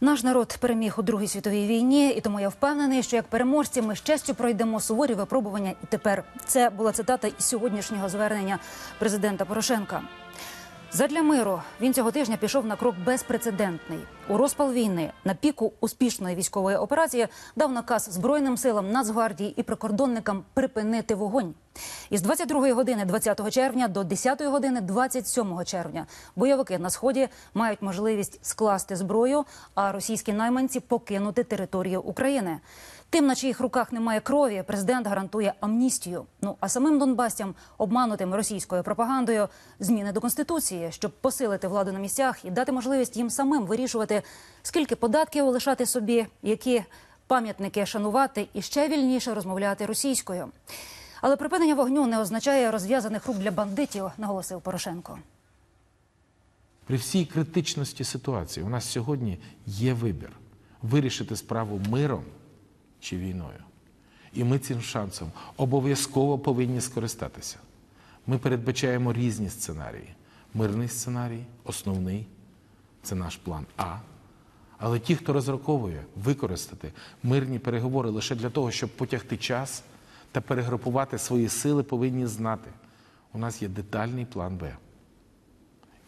Наш народ переміг у Другій світовій війні, і тому я впевнений, що як переможці ми з честю пройдемо суворі випробування. І тепер це була цитата із сьогоднішнього звернення президента Порошенка. Задля миру він цього тижня пішов на крок безпрецедентний. У розпал війни на піку успішної військової операції дав наказ Збройним силам Нацгвардії і прикордонникам припинити вогонь. Із 22 години 20 червня до 10 години 27 червня бойовики на сході мають можливість скласти зброю, а російські найманці покинути територію України. Тим, на чиїх руках немає крові, президент гарантує амністію. Ну а самим Донбасцям, обманутим російською пропагандою, зміни до конституції, щоб посилити владу на місцях і дати можливість їм самим вирішувати, скільки податків лишати собі, які пам'ятники шанувати і ще вільніше розмовляти російською. Але припинення вогню не означає розв'язаних рук для бандитів, наголосив Порошенко. При всій критичності ситуації у нас сьогодні є вибір вирішити справу миром чи війною. І ми цим шансом обов'язково повинні скористатися. Ми передбачаємо різні сценарії. Мирний сценарій, основний це наш план А. Але ті, хто розраховує використати мирні переговори лише для того, щоб потягти час та перегрупувати свої сили, повинні знати. У нас є детальний план Б.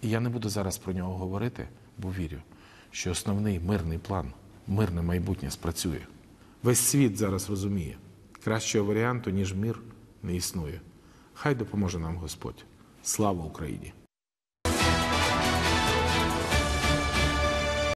І я не буду зараз про нього говорити, бо вірю, що основний мирний план, мирне майбутнє спрацює. Весь світ зараз розуміє, кращого варіанту, ніж мир, не існує. Хай допоможе нам Господь. Слава Україні!